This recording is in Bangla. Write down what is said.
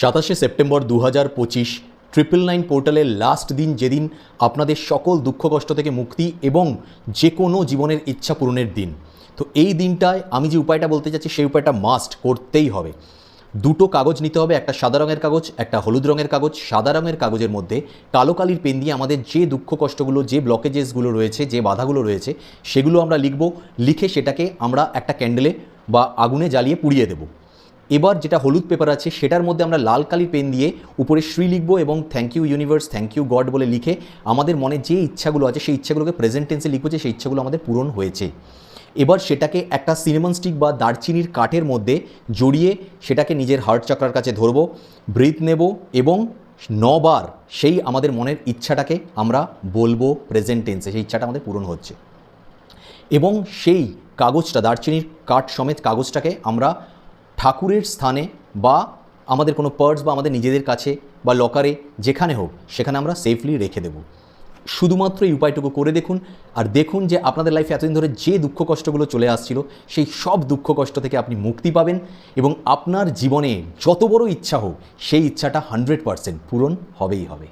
সাতাশে সেপ্টেম্বর দু হাজার পঁচিশ ট্রিপল নাইন পোর্টালের লাস্ট দিন যেদিন আপনাদের সকল দুঃখ, কষ্ট থেকে মুক্তি এবং যে কোনো জীবনের ইচ্ছা পূরণের দিন। তো এই দিনটায় আমি যে উপায়টা বলতে চাচ্ছি, সেই উপায়টা মাস্ট করতেই হবে। দুটো কাগজ নিতে হবে, একটা সাদা রঙের কাগজ, একটা হলুদ রঙের কাগজ। সাদা রঙের কাগজের মধ্যে কালো কালির পেন দিয়ে আমাদের যে দুঃখ, কষ্টগুলো, যে ব্লকেজেসগুলো রয়েছে, যে বাধাগুলো রয়েছে, সেগুলো আমরা লিখব। লিখে সেটাকে আমরা একটা ক্যান্ডেলে বা আগুনে জ্বালিয়ে পুড়িয়ে দেবো। এবার যেটা হলুদ পেপার আছে, সেটার মধ্যে আমরা লাল কালির পেন দিয়ে উপরে শ্রী লিখব এবং thank you universe thank you God বলে লিখে আমাদের মনে যে ইচ্ছাগুলো আছে, সেই ইচ্ছাগুলোকে প্রেজেন্ট টেন্সে লিখব যে সেই ইচ্ছাগুলো আমাদের পূরণ হয়েছে। এবার সেটাকে একটা সিনেমন স্টিক বা দারচিনির কাঠের মধ্যে জড়িয়ে সেটাকে নিজের হার্ট চক্রার কাছে ধরবো ব্রিথ নেব এবং নবার সেই আমাদের মনের ইচ্ছাটাকে আমরা বলব প্রেজেন্ট টেন্সে সেই ইচ্ছাটা আমাদের পূরণ হচ্ছে। এবং সেই কাগজটা, দারচিনির কাঠ সমেত কাগজটাকে আমরা ঠাকুরের স্থানে বা আমাদের কোনো পার্স বা আমাদের নিজেদের কাছে বা লকারে যেখানে হোক, সেখানে আমরা সেফলি রেখে দেব। শুধুমাত্র এই উপায়টুকু করে দেখুন আর দেখুন যে আপনাদের লাইফে এতদিন ধরে যে দুঃখ কষ্টগুলো চলে আসছিল, সেই সব দুঃখ কষ্ট থেকে আপনি মুক্তি পাবেন এবং আপনার জীবনে যত বড় ইচ্ছা হোক, সেই ইচ্ছাটা হান্ড্রেড পারসেন্ট পূরণ হবেই হবে।